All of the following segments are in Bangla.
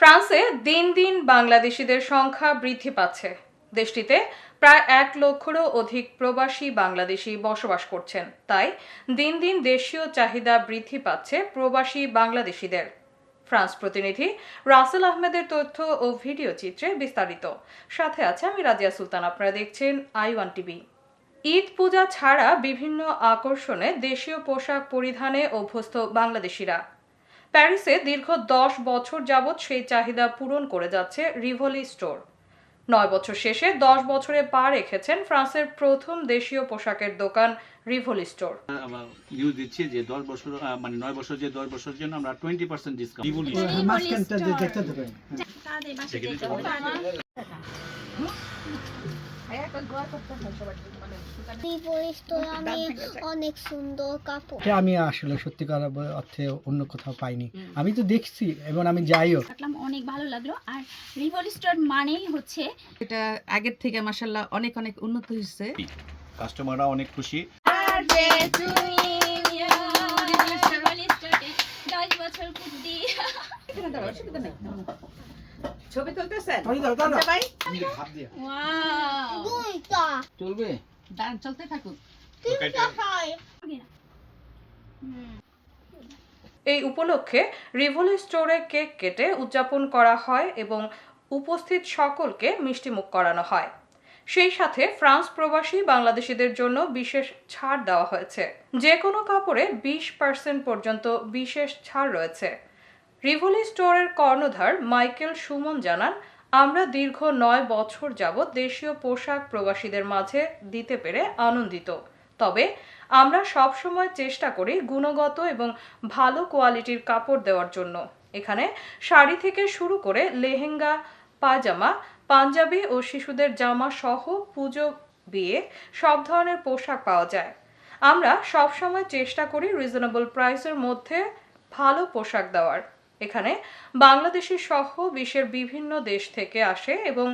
ফ্রান্সে দিন দিন বাংলাদেশিদের সংখ্যা বৃদ্ধি পাচ্ছে। দেশটিতে প্রায় এক লক্ষেরও অধিক প্রবাসী বাংলাদেশি বসবাস করছেন। তাই দিন দিন দেশীয় চাহিদা বৃদ্ধি পাচ্ছে প্রবাসী বাংলাদেশিদের। ফ্রান্স প্রতিনিধি রাসেল আহমেদের তথ্য ও ভিডিও চিত্রে বিস্তারিত। সাথে আছে আমি রাজিয়া সুলতান, আপনারা দেখছেন I one TV. Eid Puja ছাড়া বিভিন্ন আকর্ষণে দেশীয় পোশাক পরিধানে অভ্যস্ত বাংলাদেশিরা। প্যারিসে দীর্ঘ দশ বছর যাবৎ সেই চাহিদা পূরণ করে যাচ্ছে রিভলি স্টোর নয় বছর শেষে দশ বছরে পা রেখেছেন ফ্রান্সের প্রথম দেশীয় পোশাকের দোকান রিভলি স্টোর নিউজ দিচ্ছি যে দশ বছর মানে নয় বছর যে দশ বছরের জন্য আমরা টোয়েন্টি পার্সেন্ট ডিসকাউন্ট অনেক সুন্দর কাপড়। এটা আমি আসলে সত্যিকার অর্থে অন্য কোথাও পাইনি। আমি তো দেখছি এবং আমি যাইও অনেক ভালো লাগল। আর রিভল স্টোর মানেই হচ্ছে এটা আগের থেকে মাসাল্লাহ অনেক অনেক উন্নত হয়েছে। কাস্টমাররা অনেক খুশি। দশ বছর পূর্তি ছবি তুলতেছেন? ওয়াও দুইটা। চলবে? দাঁড়ান চলতে থাকুক। তিনটা এই উপলক্ষে রিভলি স্টোরে কেক কেটে উদযাপন করা হয় এবং উপস্থিত সকলকে মিষ্টিমুখ করানো হয়। সেই সাথে ফ্রান্স প্রবাসী বাংলাদেশিদের জন্য বিশেষ ছাড় দেওয়া হয়েছে। যে কোনো কাপড়ে বিশ পার্সেন্ট পর্যন্ত বিশেষ ছাড় রয়েছে। রিভলি স্টোরের কর্ণধার মাইকেল সুমন জানান, আমরা দীর্ঘ নয় বছর যাবৎ দেশীয় পোশাক প্রবাসীদের মাঝে দিতে পেরে আনন্দিত। তবে আমরা সবসময় চেষ্টা করি গুণগত এবং ভালো কোয়ালিটির কাপড় দেওয়ার জন্য। এখানে শাড়ি থেকে শুরু করে লেহেঙ্গা পাজামা পাঞ্জাবি ও শিশুদের জামা সহ পুজো, বিয়ে সব ধরনের পোশাক পাওয়া যায়। আমরা সবসময় চেষ্টা করি রিজনেবল প্রাইসের মধ্যে ভালো পোশাক দেওয়ার। এখানে বাংলাদেশি সহ বিশ্বের বিভিন্ন দেশ থেকে আসে এবং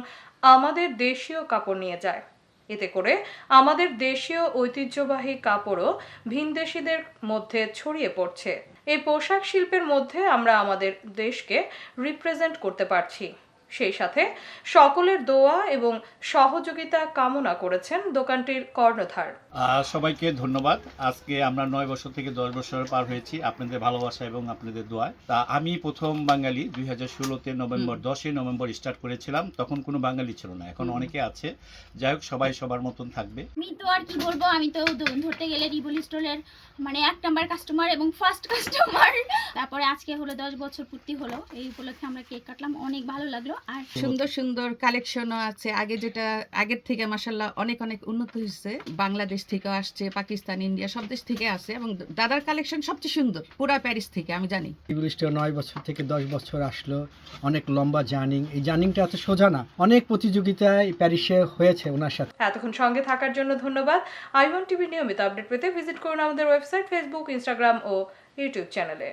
আমাদের দেশীয় কাপড় নিয়ে যায়। এতে করে আমাদের দেশীয় ঐতিহ্যবাহী কাপড়ও ভিনদেশিদের মধ্যে ছড়িয়ে পড়ছে। এই পোশাক শিল্পের মধ্যে আমরা আমাদের দেশকে রিপ্রেজেন্ট করতে পারছি। সেই সাথে সকলের দোয়া এবং সহযোগিতা কামনা করেছেন দোকানটির কর্ণধার। সবাইকে ধন্যবাদ। আজকে আমরা নয় বছর থেকে দশ বছর পার হয়েছি আপনাদের ভালোবাসা এবং আপনাদের দোয়ায়। তা আমি প্রথম বাঙালি দুই হাজার ষোলোতে নভেম্বর দশই নভেম্বর স্টার্ট করেছিলাম তখন কোনো বাঙালি ছিল না এখন অনেকে আছে। যাই হোক সবাই সবার মতন থাকবে। আমি তো আর কি বলব আমি তো ধরতে গেলে রিভল স্টোরের মানে এক নাম্বার কাস্টমার এবং ফার্স্ট কাস্টমার তারপরে আজকে হলো দশ বছর পূর্তি হলো এই উপলক্ষে আমরা কেক কাটলাম অনেক ভালো লাগল। আর সুন্দর সুন্দর কালেকশনও আছে। আগে যেটা আগের থেকে মাসাল্লাহ অনেক অনেক উন্নত হয়েছে। বাংলাদেশ থেকে আসছে পাকিস্তান ইন্ডিয়া সব দেশ থেকে আসে এবং দাদার কালেকশন সবচেয়ে সুন্দর পুরা প্যারিস থেকে আমি জানি। ইংলিশটা নয় বছর থেকে দশ বছর আসলো। অনেক লম্বা জার্নিং। এই জার্নিংটা এত সোজা না। অনেক প্রতিযোগিতায় প্যারিসে হয়েছে ওনার সাথে। এতক্ষণ সঙ্গে থাকার জন্য ধন্যবাদ। আই ওয়ান টিভি নিয়মিত আপডেট পেতে ভিজিট করুন আমাদের ওয়েবসাইট ফেসবুক ইনস্টাগ্রাম ও ইউটিউব চ্যানেলে।